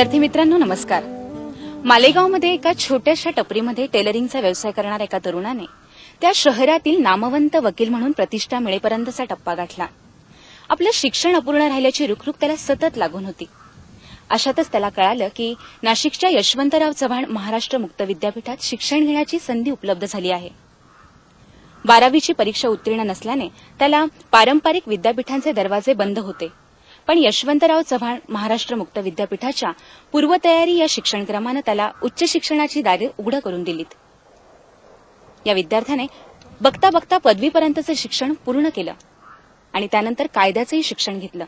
विद्यार्थी मित्रांनो नमस्कार. मालेगावमध्ये एका छोट्याशा टपरीमध्ये टेलरिंगचा व्यवसाय करणाऱ्या एका तरुणाने त्या शहरातील नामवंत वकील म्हणून प्रतिष्ठा मिळेपर्यंतचा टप्पा गाठला. आपलं शिक्षण अपूर्ण राहिल्याची रुखरुख त्याला सतत लागून होती. अशातच त्याला कळालं की नाशिकच्या यशवंतराव चव्हाण महाराष्ट्र मुक्त विद्यापीठात शिक्षण घेण्याची संधी उपलब्ध झाली आहे. बारावीची परीक्षा उत्तीर्ण नसल्याने त्याला पारंपरिक विद्यापीठांचे दरवाजे बंद होते. पण यशवंतराव चव्हाण महाराष्ट्र मुक्त विद्यापीठाच्या पूर्वतयारी या शिक्षणक्रमानं त्याला उच्च शिक्षणाची दारे उघडं करून दिलीत. या विद्यार्थ्याने बघता बघता पदवीपर्यंतचं शिक्षण पूर्ण केलं आणि त्यानंतर कायद्याचंही शिक्षण घेतलं.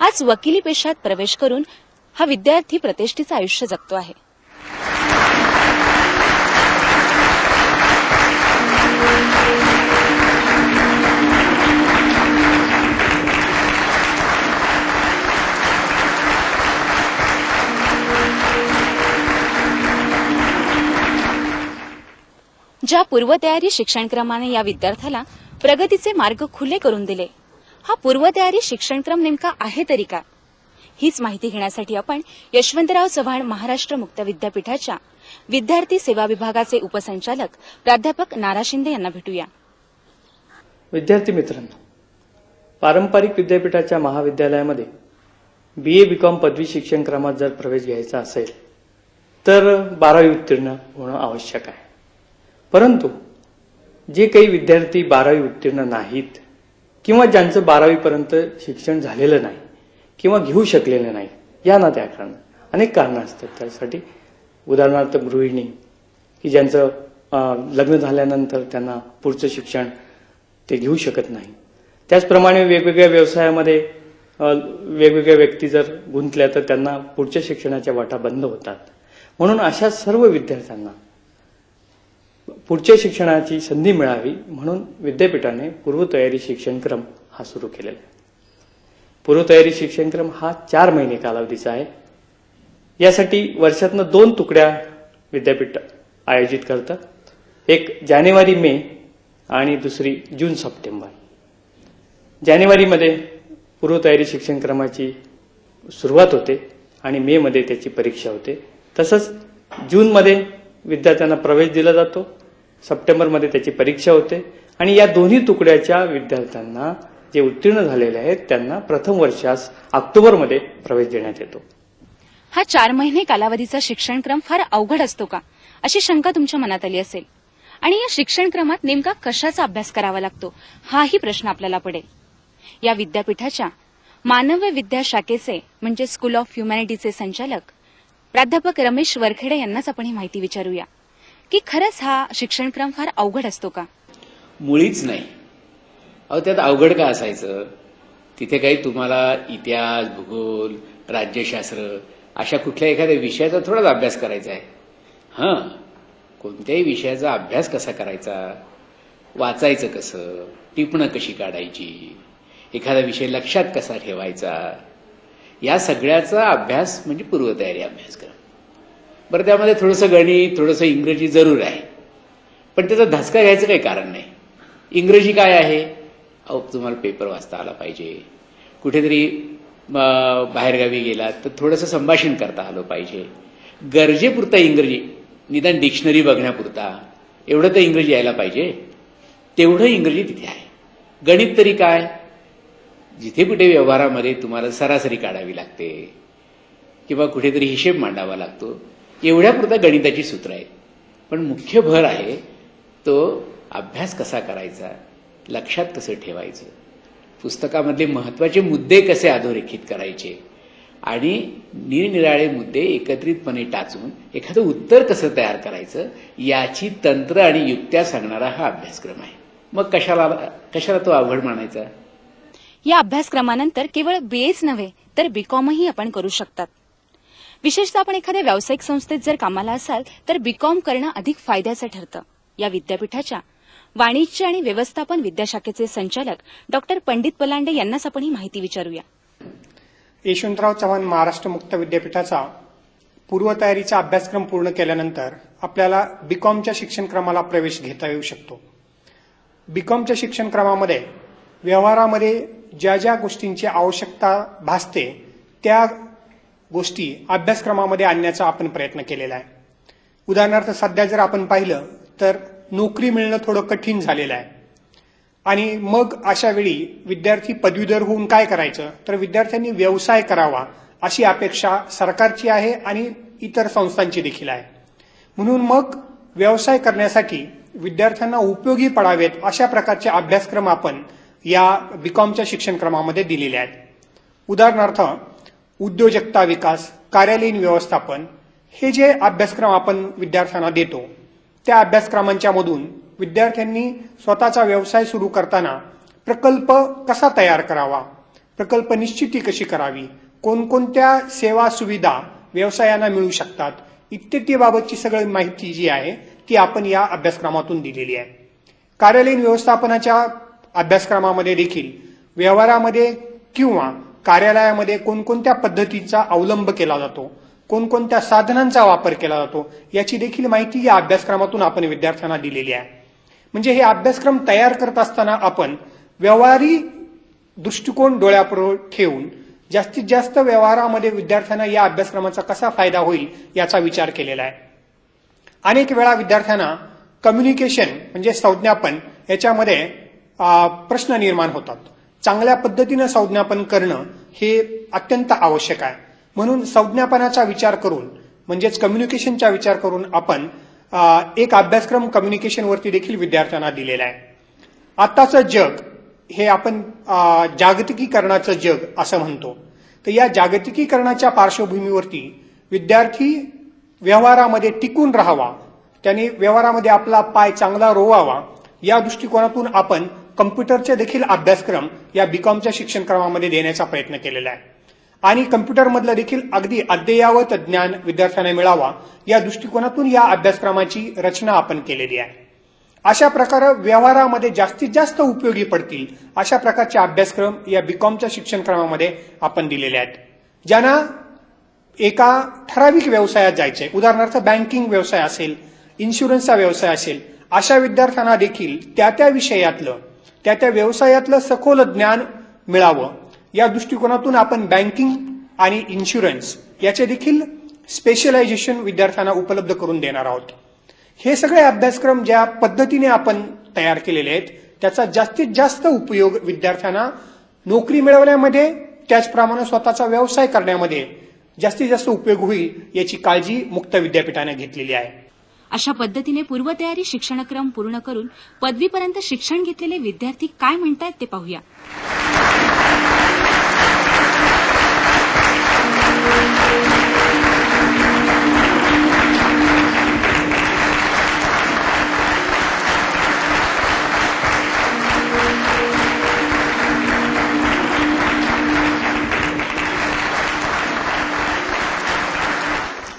आज वकिली पेशात प्रवेश करून हा विद्यार्थी प्रतिष्ठेचं आयुष्य जगतो आहे. ज्या पूर्वतयारी शिक्षणक्रमाने या विद्यार्थ्याला प्रगतीचे मार्ग खुले करून दिले हा पूर्वतयारी शिक्षणक्रम नेमका आहे तरी का? हीच माहिती घेण्यासाठी आपण यशवंतराव चव्हाण महाराष्ट्र मुक्त विद्यापीठाच्या विद्यार्थी सेवा विभागाचे उपसंचालक प्राध्यापक नारा शिंदे यांना भेटूया. विद्यार्थी मित्रांनो पारंपरिक विद्यापीठाच्या महाविद्यालयामध्ये बी ए बी कॉम पदवी शिक्षण क्रमात जर प्रवेश घ्यायचा असेल तर बारावी उत्तीर्ण होणं आवश्यक आहे. परंतु जे काही विद्यार्थी बारावी उत्तीर्ण नाहीत किंवा ज्यांचं बारावीपर्यंत शिक्षण झालेलं नाही किंवा घेऊ शकलेलं नाही या ना त्या कारण अनेक कारणं असतात. त्यासाठी उदाहरणार्थ गृहिणी की ज्यांचं लग्न झाल्यानंतर त्यांना पुढचं शिक्षण ते घेऊ शकत नाही. त्याचप्रमाणे वेगवेगळ्या व्यवसायामध्ये वेगवेगळ्या व्यक्ती जर गुंतल्या तर त्यांना पुढच्या शिक्षणाच्या वाटा बंद होतात. म्हणून अशा सर्व विद्यार्थ्यांना पुढच्या शिक्षणाची संधी मिळावी म्हणून विद्यापीठाने पूर्वतयारी शिक्षणक्रम हा सुरू केलेला आहे. पूर्वतयारी शिक्षणक्रम हा चार महिने कालावधीचा आहे. यासाठी वर्षातनं दोन तुकड्या विद्यापीठ आयोजित करतात. एक जानेवारी मे आणि दुसरी जून सप्टेंबर. जानेवारीमध्ये पूर्वतयारी शिक्षणक्रमाची सुरुवात होते आणि मे मध्ये त्याची परीक्षा होते. तसंच जूनमध्ये विद्यार्थ्यांना प्रवेश दिला जातो. सप्टेंबरमध्ये त्याची परीक्षा होते. आणि या दोन्ही तुकड्याच्या विद्यार्थ्यांना जे उत्तीर्ण झालेले आहेत त्यांना प्रथम वर्षास ऑक्टोबरमध्ये प्रवेश देण्यात येतो. हा चार महिने कालावधीचा शिक्षणक्रम फार अवघड असतो का? अशी शंका तुमच्या मनात आली असेल. आणि या शिक्षणक्रमात नेमका कशाचा अभ्यास करावा लागतो? हाही प्रश्न आपल्याला पडेल. या विद्यापीठाच्या मानव विद्या शाखेचे म्हणजे स्कूल ऑफ ह्युमॅनिटीचे संचालक प्राध्यापक रमेश वरखेडे यांनाच आपण ही माहिती विचारूया. की खरंच हा शिक्षणक्रम फार अवघड असतो का? मुळीच नाही. अहो त्यात अवघड का असायचं? तिथे काही तुम्हाला इतिहास भूगोल राज्यशास्त्र अशा कुठल्या एखाद्या विषयाचा थोडाच अभ्यास करायचा आहे. हां कोणत्याही विषयाचा अभ्यास कसा करायचा? वाचायचं कसं? टिपणं कशी काढायची? एखादा विषय लक्षात कसा ठेवायचा? या सगळ्याचा अभ्यास म्हणजे पूर्वतयारी अभ्यासक्रम. बरं त्यामध्ये थोडंसं गणित थोडंसं इंग्रजी जरूर आहे. पण त्याचा धसका घ्यायचं काही कारण नाही. इंग्रजी काय आहे? अहो तुम्हाला पेपर वाचता आला पाहिजे. कुठेतरी बाहेरगावी गेलात तर थोडंसं संभाषण करता आलं पाहिजे. गरजेपुरता इंग्रजी निदान डिक्शनरी बघण्यापुरता. एवढं तर इंग्रजी यायला पाहिजे. तेवढं इंग्रजी तिथे आहे. गणित तरी काय? जिथे कुठे व्यवहारामध्ये तुम्हाला सरासरी काढावी लागते. किंवा कुठेतरी हिशेब मांडावा लागतो. एवढ्यापुरता गणिताची सूत्र आहेत पण मुख्य भर आहे तो अभ्यास कसा करायचा लक्षात कसं ठेवायचं पुस्तकामधले महत्त्वाचे मुद्दे कसे अधोरेखित करायचे आणि निरनिराळे मुद्दे एकत्रितपणे टाचून एखादं उत्तर कसं तयार करायचं याची तंत्र आणि युक्त्या सांगणारा हा अभ्यासक्रम आहे. मग कशाला कशाला तो अवघड मानायचा या अभ्यासक्रमानंतर केवळ बीएच नव्हे तर बीकॉमही आपण करू शकतात. विशेषतः आपण एखाद्या व्यावसायिक संस्थेत जर कामाला असाल तर बीकॉम करणं अधिक फायद्याचं ठरतं. या विद्यापीठाच्या वाणिज्य आणि व्यवस्थापन विद्याशाखेचे संचालक डॉक्टर पंडित पलांडे यांनाच आपण ही माहिती विचारूया. यशवंतराव चव्हाण महाराष्ट्र मुक्त विद्यापीठाचा पूर्वतयारीचा अभ्यासक्रम पूर्ण केल्यानंतर आपल्याला बीकॉमच्या शिक्षणक्रमाला प्रवेश घेता येऊ शकतो. बीकॉमच्या शिक्षणक्रमामध्ये व्यवहारामध्ये ज्या ज्या गोष्टींची आवश्यकता भासते त्या गोष्टी अभ्यासक्रमामध्ये आणण्याचा आपण प्रयत्न केलेला आहे. उदाहरणार्थ सध्या जर आपण पाहिलं तर नोकरी मिळणं थोडं कठीण झालेलं आहे. आणि मग अशा वेळी विद्यार्थी पदवीधर होऊन काय करायचं? तर विद्यार्थ्यांनी व्यवसाय करावा अशी अपेक्षा सरकारची आहे आणि इतर संस्थांची देखील आहे. म्हणून मग व्यवसाय करण्यासाठी विद्यार्थ्यांना उपयोगी पडावेत अशा प्रकारचे अभ्यासक्रम आपण या बीकॉमच्या शिक्षणक्रमामध्ये दिलेले आहेत. उदाहरणार्थ उद्योजकता विकास कार्यालयीन व्यवस्थापन हे जे अभ्यासक्रम आपण विद्यार्थ्यांना देतो त्या अभ्यासक्रमांच्या मधून विद्यार्थ्यांनी स्वतःचा व्यवसाय सुरू करताना प्रकल्प कसा तयार करावा? प्रकल्प निश्चिती कशी करावी? कोणकोणत्या सेवा सुविधा व्यवसायांना मिळू शकतात? इत्यादीबाबतची सगळी माहिती जी आहे ती आपण या अभ्यासक्रमातून दिलेली आहे. कार्यालयीन व्यवस्थापनाच्या अभ्यासक्रमामध्ये देखील व्यवहारामध्ये किंवा कार्यालयामध्ये कोणकोणत्या पद्धतीचा अवलंब केला जातो कोणकोणत्या साधनांचा वापर केला जातो याची देखील माहिती या अभ्यासक्रमातून आपण विद्यार्थ्यांना दिलेली आहे. म्हणजे हे अभ्यासक्रम तयार करत असताना आपण व्यवहारी दृष्टिकोन डोळ्यापुढे ठेवून जास्तीत जास्त व्यवहारामध्ये विद्यार्थ्यांना या अभ्यासक्रमाचा कसा फायदा होईल याचा विचार केलेला आहे. अनेक वेळा विद्यार्थ्यांना कम्युनिकेशन म्हणजे संज्ञापन याच्यामध्ये प्रश्न निर्माण होतात. चांगल्या पद्धतीनं संज्ञापन करणं हे अत्यंत आवश्यक आहे. म्हणून संज्ञापनाचा विचार करून म्हणजेच कम्युनिकेशनचा विचार करून आपण एक अभ्यासक्रम कम्युनिकेशनवरती देखील विद्यार्थ्यांना दिलेला आहे. आत्ताचं जग हे आपण जागतिकीकरणाचं जग असं म्हणतो. तर या जागतिकीकरणाच्या पार्श्वभूमीवरती विद्यार्थी व्यवहारामध्ये टिकून राहावा त्यांनी व्यवहारामध्ये आपला पाय चांगला रोवावा या दृष्टिकोनातून आपण कम्प्युटरचे देखील अभ्यासक्रम या बीकॉमच्या शिक्षणक्रमामध्ये देण्याचा प्रयत्न केलेला आहे. आणि कम्प्युटरमधलं देखील अगदी अद्ययावत ज्ञान विद्यार्थ्यांना मिळावा या दृष्टिकोनातून या अभ्यासक्रमाची रचना आपण केलेली आहे. अशा प्रकारे व्यवहारामध्ये जास्तीत जास्त उपयोगी पडतील अशा प्रकारचे अभ्यासक्रम या बीकॉमच्या शिक्षणक्रमामध्ये आपण दिलेले आहेत. ज्यांना एका ठराविक व्यवसायात जायचे उदाहरणार्थ बँकिंग व्यवसाय असेल इन्शुरन्सचा व्यवसाय असेल अशा विद्यार्थ्यांना देखील त्या त्या विषयातलं त्या त्या व्यवसायातलं सखोल ज्ञान मिळावं. या दृष्टिकोनातून आपण बँकिंग आणि इन्शुरन्स याचे देखील स्पेशलायझेशन विद्यार्थ्यांना उपलब्ध करून देणार आहोत. हे सगळे अभ्यासक्रम ज्या पद्धतीने आपण तयार केलेले आहेत त्याचा जास्तीत जास्त उपयोग विद्यार्थ्यांना नोकरी मिळवण्यामध्ये त्याचप्रमाणे स्वतःचा व्यवसाय करण्यामध्ये जास्तीत जास्त उपयोग होईल याची काळजी मुक्त विद्यापीठाने घेतलेली आहे. अशा पद्धतीने पूर्वतयारी शिक्षणक्रम पूर्ण करून पदवीपर्यंत शिक्षण घेतलेले विद्यार्थी काय म्हणतायत ते पाहूया.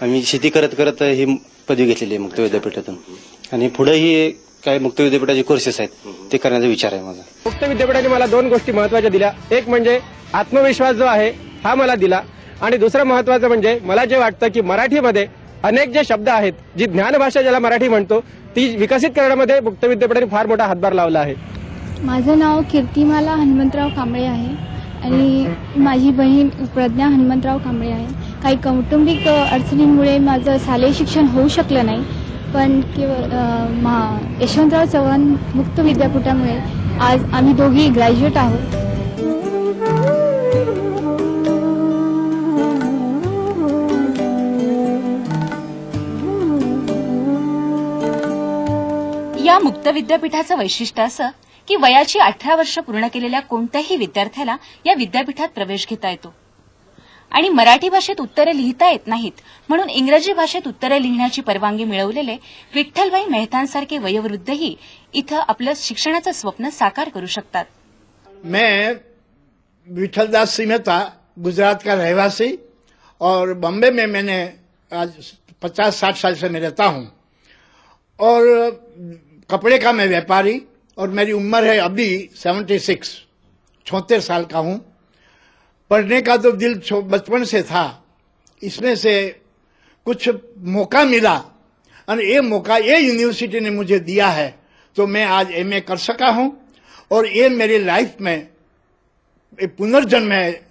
आम्ही शेती करत करत ही पदवी घेतलेली आहे मुक्त विद्यापीठातून आणि पुढेही काही मुक्त विद्यापीठाचे कोर्सेस आहेत ते करण्याचा विचार आहे माझा. मुक्त विद्यापीठाने मला दोन गोष्टी महत्त्वाच्या दिल्या. एक म्हणजे आत्मविश्वास जो आहे हा मला दिला. आणि दुसरं महत्वाचं म्हणजे मला जे वाटतं की मराठीमध्ये अनेक जे शब्द आहेत जी ज्ञानभाषा ज्याला मराठी म्हणतो ती विकसित करण्यामध्ये मुक्त विद्यापीठाने फार मोठा हातभार लावला आहे. माझं नाव कीर्तिमाला हनुमंतराव कांबळे आहे. आणि माझी बहीण प्रज्ञा हनुमंतराव कांबळे आहे. काही कौटुंबिक अडचणींमुळे माझं शालेय शिक्षण होऊ शकलं नाही. पण केवळ मा- यशवंतराव चव्हाण मुक्त विद्यापीठामुळे आज आम्ही दोघी ग्रॅज्युएट आहोत. या मुक्त विद्यापीठाचं वैशिष्ट्य असं की वयाची अठरा वर्ष पूर्ण केलेल्या कोणत्याही विद्यार्थ्याला या विद्यापीठात प्रवेश घेता येतो. आणि मराठी भाषेत उत्तरे लिहिता येत नाहीत. म्हणून इंग्रजी भाषेत उत्तरे लिहिण्याची परवानगी मिळवलेले विठ्ठलभाई मेहतांसारखे वयोवृद्धही इथं आपलं शिक्षणाचं स्वप्न साकार करू शकतात. मैं विठलदास था गुजरात का रहवासी और बॉम्बे में मैंने आज पचास साठ साल से मैं रहता हूँ। और कपड़े का मैं व्यापारी और मेरी उम्र है अभी सेवेंटी सिक्स छोहत्तर साल का हूँ। पढ़ने का तो दिल बचपन से था। इसमें से कुछ मौका मिला। और ये मौका, ये यूनिवर्सिटी ने मुझे दिया है। तो मैं आज एमए कर सका हूँ। और ये मेरी लाइफ में पुनर्जन्म है।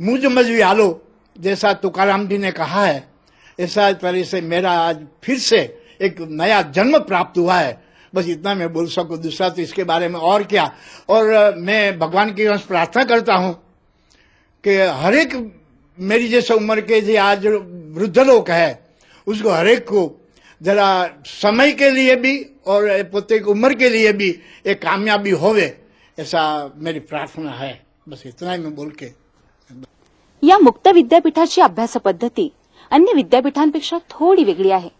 मुझ मजवी आलो, जैसा तुकाराम जी ने कहा है, ऐसा तरह से मेरा आज फिर से एक नया जन्म प्राप्त हुआ है। बस इतना मैं बोल सकूँ। दूसरा तो इसके बारे में और क्या। और मैं भगवान की प्रार्थना करता हूँ। कि हर एक मेरी जैसे उम्र के जो आज वृद्ध लोग है, उसको हर एक को जरा समय के लिए भी और प्रत्येक उम्र के लिए भी एक कामयाबी होवे, ऐसा मेरी प्रार्थना है। बस इतना ही मैं बोल के। या मुक्त विद्यापीठाची अभ्यास पद्धती अन्य विद्यापीठांपेक्षा थोडी वेगळी आहे.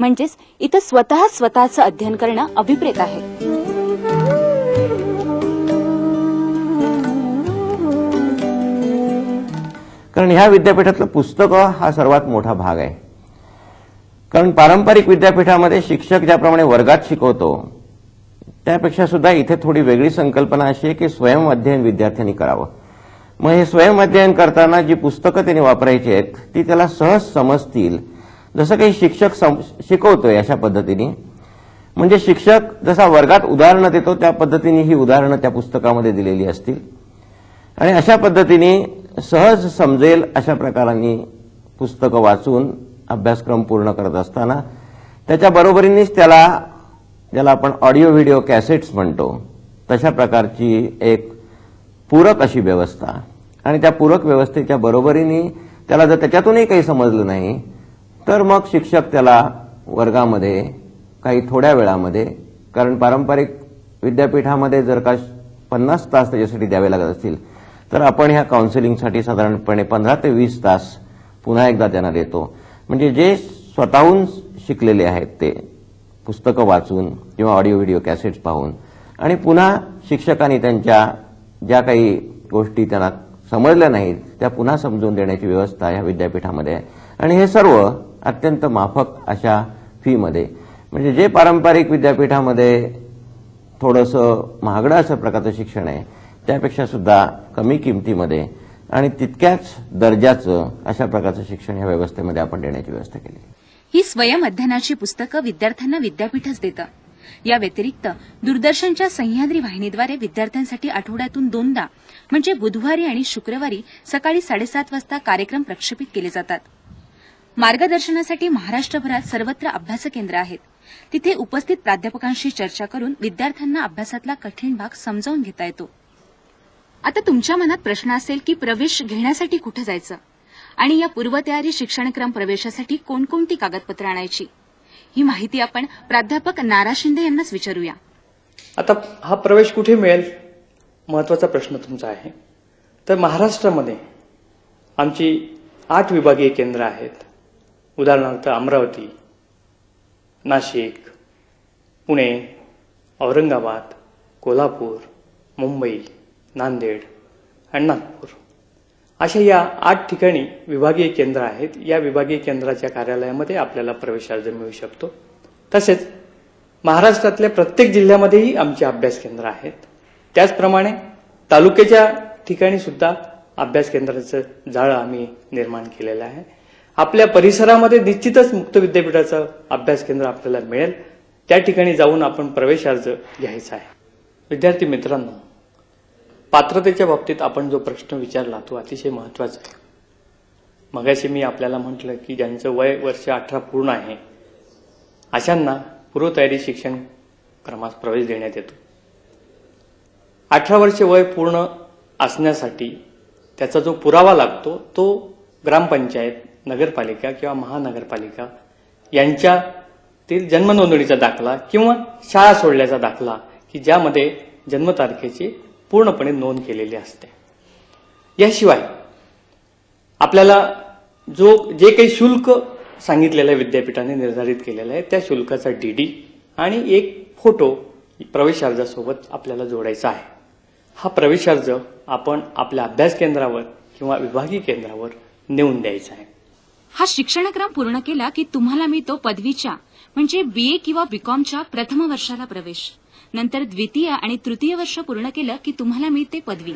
म्हणजेच इथं स्वतः स्वतःचं अध्ययन करणं अभिप्रेत आहे. कारण ह्या विद्यापीठातलं पुस्तकं हा सर्वात मोठा भाग आहे. कारण पारंपरिक विद्यापीठामध्ये शिक्षक ज्याप्रमाणे वर्गात शिकवतो त्यापेक्षा सुद्धा इथे थोडी वेगळी संकल्पना अशी आहे की स्वयं अध्ययन विद्यार्थ्यांनी करावं. मग हे स्वयं अध्ययन करताना जी पुस्तकं त्यांनी वापरायची आहेत ती त्याला सहज समजतील. जसं काही शिक्षक सम- शिकवतोय अशा पद्धतीने. म्हणजे शिक्षक जसा वर्गात उदाहरणं देतो त्या पद्धतीने ही उदाहरणं त्या पुस्तकामध्ये दिलेली असतील. आणि अशा पद्धतीने सहज समजेल अशा प्रकारांनी पुस्तकं वाचून अभ्यासक्रम पूर्ण करत असताना. त्याच्या बरोबरीनेच त्याला ज्याला आपण ऑडिओ व्हिडिओ कॅसेट्स म्हणतो तशा प्रकारची एक पूरक अशी व्यवस्था. आणि त्या पूरक व्यवस्थेच्या बरोबरीने त्याला जर त्याच्यातूनही काही समजलं नाही तर मग शिक्षक त्याला वर्गामध्ये काही थोड्या वेळामध्ये कारण पारंपरिक विद्यापीठामध्ये जर का पन्नास तास त्याच्यासाठी द्यावे लागत असतील तर आपण ह्या काउन्सिलिंगसाठी साधारणपणे पंधरा ते वीस तास पुन्हा एकदा त्यांना देतो. म्हणजे जे स्वतःहून शिकलेले आहेत ते पुस्तकं वाचून किंवा ऑडिओ व्हिडिओ कॅसेट्स पाहून. आणि पुन्हा शिक्षकांनी त्यांच्या ज्या काही गोष्टी त्यांना समजल्या नाहीत त्या पुन्हा समजून देण्याची व्यवस्था या विद्यापीठामध्ये आहे. आणि हे सर्व अत्यंत माफक अशा फीमध्ये. म्हणजे जे पारंपरिक विद्यापीठामध्ये थोडंसं महागडं असं प्रकारचं शिक्षण आहे त्यापेक्षा सुद्धा कमी किमतीमध्ये आणि तितक्याच दर्जाचं अशा प्रकारचं शिक्षण या व्यवस्थेमध्ये आपण देण्याची व्यवस्था केली. ही स्वयं अध्ययनाची पुस्तकं विद्यार्थ्यांना विद्यापीठच देतं. या व्यतिरिक्त दूरदर्शनच्या सह्याद्री वाहिनीद्वारे विद्यार्थ्यांसाठी आठवड्यातून दोनदा म्हणजे बुधवारी आणि शुक्रवारी सकाळी साडेसात वाजता कार्यक्रम प्रक्षेपित केले जातात. मार्गदर्शनासाठी महाराष्ट्रभरात सर्वत्र अभ्यास केंद्र आहेत. तिथे उपस्थित प्राध्यापकांशी चर्चा करून विद्यार्थ्यांना अभ्यासातला कठीण भाग समजावून घेता येतो. आता तुमच्या मनात प्रश्न असेल की प्रवेश घेण्यासाठी कुठे जायचं? आणि या पूर्वतयारी शिक्षणक्रम प्रवेशासाठी कोणकोणती कागदपत्रं आणायची? ही माहिती आपण प्राध्यापक नारा शिंदे यांनाच विचारूया. आता हा प्रवेश कुठे मिळेल? महत्त्वाचा प्रश्न तुमचा आहे. तर महाराष्ट्रामध्ये आमची आठ विभागीय केंद्र आहेत. उदाहरणार्थ अमरावती नाशिक पुणे औरंगाबाद कोल्हापूर मुंबई. नांदेड आणि नागपूर. अशा या आठ ठिकाणी विभागीय केंद्र आहेत. या विभागीय केंद्राच्या कार्यालयामध्ये आपल्याला प्रवेश अर्ज मिळू शकतो. तसेच महाराष्ट्रातल्या प्रत्येक जिल्ह्यामध्येही आमचे अभ्यास केंद्र आहेत. त्याचप्रमाणे तालुक्याच्या ठिकाणी सुद्धा अभ्यास केंद्राचं जाळं आम्ही निर्माण केलेलं आहे. आपल्या परिसरामध्ये निश्चितच मुक्त विद्यापीठाचं अभ्यास केंद्र आपल्याला मिळेल. त्या ठिकाणी जाऊन आपण प्रवेश अर्ज घ्यायचा आहे. विद्यार्थी मित्रांनो पात्रतेच्या बाबतीत आपण जो प्रश्न विचारला तो अतिशय महत्त्वाचा आहे. मगाशी मी आपल्याला म्हटलं की ज्यांचं वय वर्ष अठरा पूर्ण आहे अशांना पूर्वतयारी शिक्षण क्रमास प्रवेश देण्यात येतो. अठरा वर्ष वय पूर्ण असण्यासाठी त्याचा जो पुरावा लागतो तो ग्रामपंचायत नगरपालिका किंवा महानगरपालिका यांच्यातील जन्मनोंदणीचा दाखला किंवा शाळा सोडल्याचा दाखला की ज्यामध्ये जन्मतारखेची पूर्णपणे नोंद केलेली असते. याशिवाय आपल्याला जो जे काही शुल्क सांगितलेलं आहे विद्यापीठाने निर्धारित केलेलं आहे त्या शुल्काचा डीडी आणि एक फोटो प्रवेश अर्जासोबत आपल्याला जोडायचा आहे. हा प्रवेश अर्ज आपण आपल्या अभ्यास केंद्रावर किंवा विभागीय केंद्रावर नेऊन द्यायचा आहे. हा शिक्षणक्रम पूर्ण केला की तुम्हाला मिळतो पदवीच्या म्हणजे बीए किंवा बीकॉमच्या प्रथम वर्षाला प्रवेश. नंतर द्वितीय आणि तृतीय वर्ष पूर्ण केलं की तुम्हाला मिळते पदवी.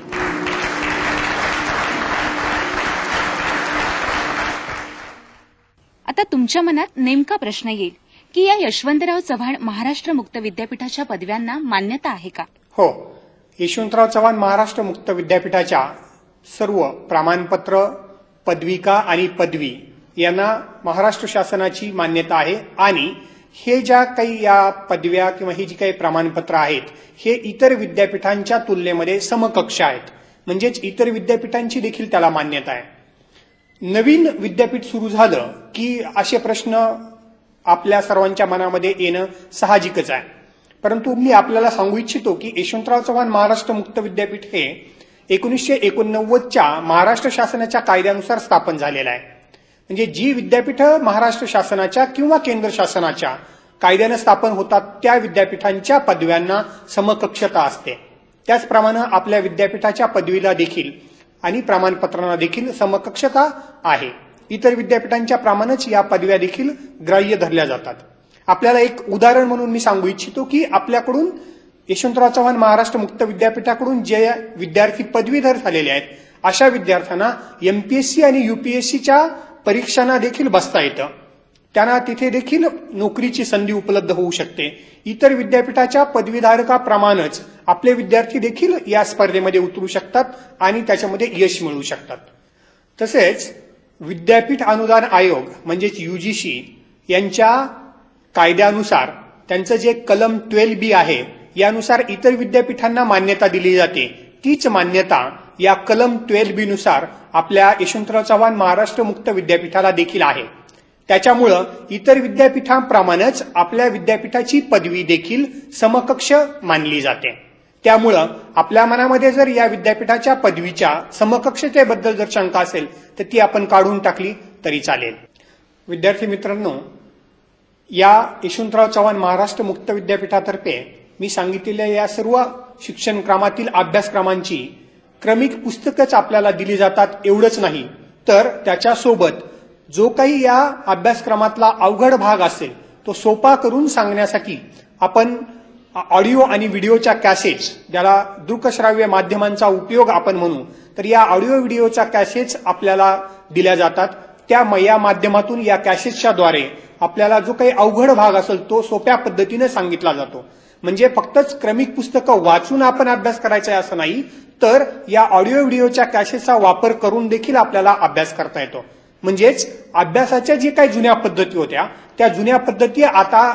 आता तुमच्या मनात नेमका प्रश्न येईल की या यशवंतराव चव्हाण महाराष्ट्र मुक्त विद्यापीठाच्या पदव्यांना मान्यता आहे का? हो. यशवंतराव चव्हाण महाराष्ट्र मुक्त विद्यापीठाच्या सर्व प्रमाणपत्र पदविका आणि पदवी यांना महाराष्ट्र शासनाची मान्यता आहे आणि हे ज्या काही या पदव्या किंवा ही जी काही प्रमाणपत्र आहेत हे इतर विद्यापीठांच्या तुलनेमध्ये समकक्ष आहेत. म्हणजेच इतर विद्यापीठांची देखील त्याला मान्यता आहे. नवीन विद्यापीठ सुरू झालं की असे प्रश्न आपल्या सर्वांच्या मनामध्ये येणं साहजिकच आहे. परंतु मी आपल्याला सांगू इच्छितो की यशवंतराव चव्हाण महाराष्ट्र मुक्त विद्यापीठ हे एकोणीसशे एकोणनव्वदच्या महाराष्ट्र शासनाच्या कायद्यानुसार स्थापन झालेलं आहे. म्हणजे जी विद्यापीठं महाराष्ट्र शासनाच्या किंवा केंद्र शासनाच्या कायद्यानं स्थापन होतात त्या विद्यापीठांच्या पदव्यांना समकक्षता असते. त्याचप्रमाणे आपल्या विद्यापीठाच्या पदवीला देखील आणि प्रमाणपत्रांना देखील समकक्षता आहे. इतर विद्यापीठांच्या प्रमाणच या पदव्या देखील ग्राह्य धरल्या जातात. आपल्याला एक उदाहरण म्हणून मी सांगू इच्छितो की आपल्याकडून यशवंतराव चव्हाण महाराष्ट्र मुक्त विद्यापीठाकडून जे विद्यार्थी पदवीधर झालेले आहेत अशा विद्यार्थ्यांना एमपीएससी आणि युपीएससीच्या परीक्षांना देखील बसता येतं. त्यांना तिथे देखील नोकरीची संधी उपलब्ध होऊ शकते. इतर विद्यापीठाच्या पदवीधारकाप्रमाणेच आपले विद्यार्थी देखील या स्पर्धेमध्ये उतरू शकतात आणि त्याच्यामध्ये यश मिळवू शकतात. तसेच विद्यापीठ अनुदान आयोग म्हणजेच युजीसी यांच्या कायद्यानुसार त्यांचं जे कलम ट्वेल्व बी आहे यानुसार इतर विद्यापीठांना मान्यता दिली जाते. तीच मान्यता या कलम ट्वेल्व बी नुसार आपल्या यशवंतराव चव्हाण महाराष्ट्र मुक्त विद्यापीठाला देखील आहे. त्याच्यामुळं इतर विद्यापीठांप्रमाणेच आपल्या विद्यापीठाची पदवी देखील समकक्ष मानली जाते. त्यामुळं आपल्या मनामध्ये जर या विद्यापीठाच्या पदवीच्या समकक्षतेबद्दल जर शंका असेल तर ती आपण काढून टाकली तरी चालेल. विद्यार्थी मित्रांनो या यशवंतराव चव्हाण महाराष्ट्र मुक्त विद्यापीठातर्फे मी सांगितलेल्या या सर्व शिक्षण क्रमातील अभ्यासक्रमांची क्रमिक पुस्तकच आपल्याला दिली जातात एवढंच नाही. तर त्याच्यासोबत जो काही या अभ्यासक्रमातला अवघड भाग असेल तो सोपा करून सांगण्यासाठी आपण ऑडिओ आणि व्हिडिओच्या कॅसेट्स ज्याला दृकश्राव्य माध्यमांचा उपयोग आपण म्हणू तर या ऑडिओ व्हिडिओच्या कॅसेट्स आपल्याला दिल्या जातात. त्या या माध्यमातून या कॅसेट्सच्या द्वारे आपल्याला जो काही अवघड भाग असेल तो सोप्या पद्धतीने सांगितला जातो. म्हणजे फक्तच क्रमिक पुस्तकं वाचून आपण अभ्यास करायचा आहे असं नाही तर या ऑडिओ व्हिडिओच्या कॅशेसचा वापर करून देखील आपल्याला अभ्यास करता येतो. म्हणजेच अभ्यासाच्या जे काही जुन्या पद्धती होत्या त्या जुन्या पद्धती आता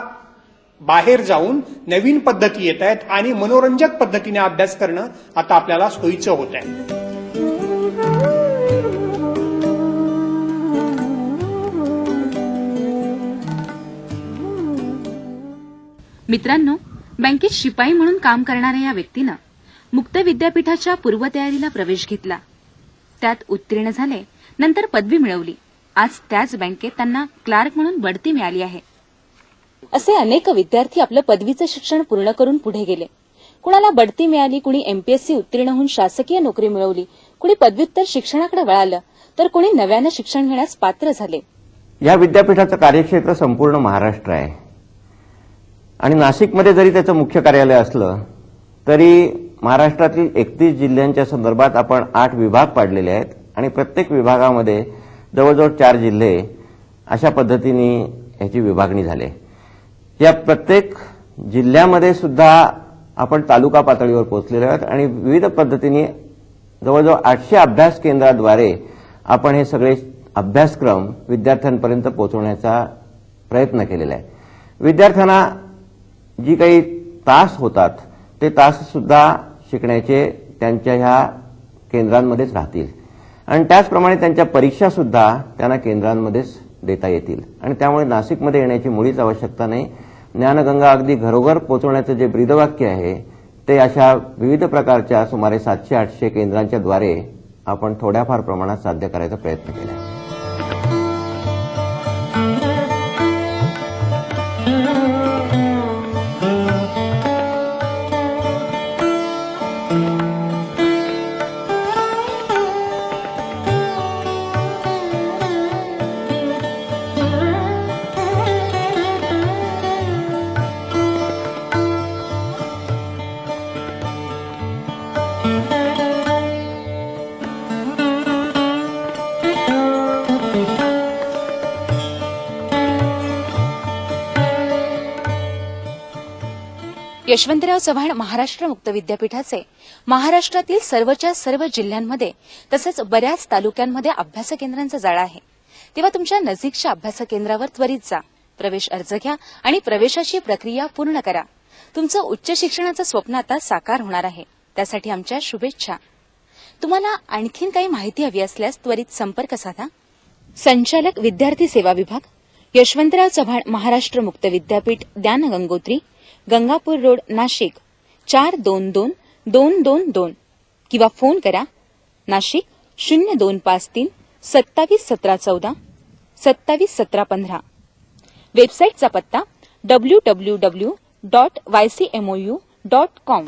बाहेर जाऊन नवीन पद्धती येत आहेत आणि मनोरंजक पद्धतीने अभ्यास करणं आता आपल्याला सोयीचं होत आहे. मित्रांनो बँकेत शिपाई म्हणून काम करणाऱ्या या व्यक्तीनं मुक्त विद्यापीठाच्या पूर्वतयारीला प्रवेश घेतला. त्यात उत्तीर्ण झाले नंतर पदवी मिळवली. आज त्याच बँकेत त्यांना क्लार्क म्हणून बढती मिळाली आहे. असे अनेक विद्यार्थी आपलं पदवीचं शिक्षण पूर्ण करून पुढे गेले. कुणाला बढती मिळाली कुणी एमपीएससी उत्तीर्ण होऊन शासकीय नोकरी मिळवली कुणी पदव्युत्तर शिक्षणाकडे वळालं तर कुणी नव्यानं शिक्षण घेण्यास पात्र झाले. या विद्यापीठाचं कार्यक्षेत्र संपूर्ण महाराष्ट्र आहे. आणि नाशिकमध्ये जरी त्याचं मुख्य कार्यालय असलं तरी महाराष्ट्रातील एकतीस जिल्ह्यांच्या संदर्भात आपण आठ विभाग पाडलेले आहेत आणि प्रत्येक विभागामध्ये जवळजवळ चार जिल्हे अशा पद्धतीने याची विभागणी झाली आहे. या प्रत्येक जिल्ह्यामध्ये सुद्धा आपण तालुका पातळीवर पोहोचलेले आहोत आणि विविध पद्धतीने जवळजवळ आठशे अभ्यास केंद्राद्वारे आपण हे सगळे अभ्यासक्रम विद्यार्थ्यांपर्यंत पोहोचवण्याचा प्रयत्न केलेला आहे विद्यार्थ्यांना जी काही तास होतात ते तास सुद्धा शिकण्याचे त्यांच्या ह्या केंद्रांमध्येच राहतील. आणि त्याचप्रमाणे त्यांच्या परीक्षा सुद्धा त्यांना केंद्रांमध्येच देता येतील. आणि त्यामुळे नाशिकमध्ये येण्याची मुळीच आवश्यकता नाही. ज्ञानगंगा अगदी घरोघर पोहोचवण्याचं जे ब्रीदवाक्य आहे ते अशा विविध प्रकारच्या सुमारे सातशे आठशे केंद्रांच्या द्वारे आपण थोड्याफार प्रमाणात साध्य करायचा प्रयत्न केला. यशवंतराव चव्हाण महाराष्ट्र मुक्त विद्यापीठाचे महाराष्ट्रातील सर्वच्या सर्व जिल्ह्यांमध्ये तसंच बऱ्याच तालुक्यांमध्ये अभ्यास केंद्रांचं जाळा आहे. तेव्हा तुमच्या नजीकच्या अभ्यास केंद्रावर त्वरित जा. प्रवेश अर्ज घ्या आणि प्रवेशाची प्रक्रिया पूर्ण करा. तुमचं उच्च शिक्षणाचं स्वप्न आता साकार होणार आहे. त्यासाठी आमच्या शुभेच्छा. तुम्हाला आणखीन काही माहिती हवी असल्यास त्वरित संपर्क साधा. संचालक विद्यार्थी सेवा विभाग यशवंतराव चव्हाण महाराष्ट्र मुक्त विद्यापीठ ज्ञान गंगोत्री गंगापूर रोड नाशिक. चार दोन दोन दोन दोन दोन. किंवा फोन करा. नाशिक शून्य दोन पाच तीन सत्तावीस सतरा चौदा सत्तावीस सतरा पंधरा. वेबसाईटचा पत्ता W W W dot Y C MOU dot com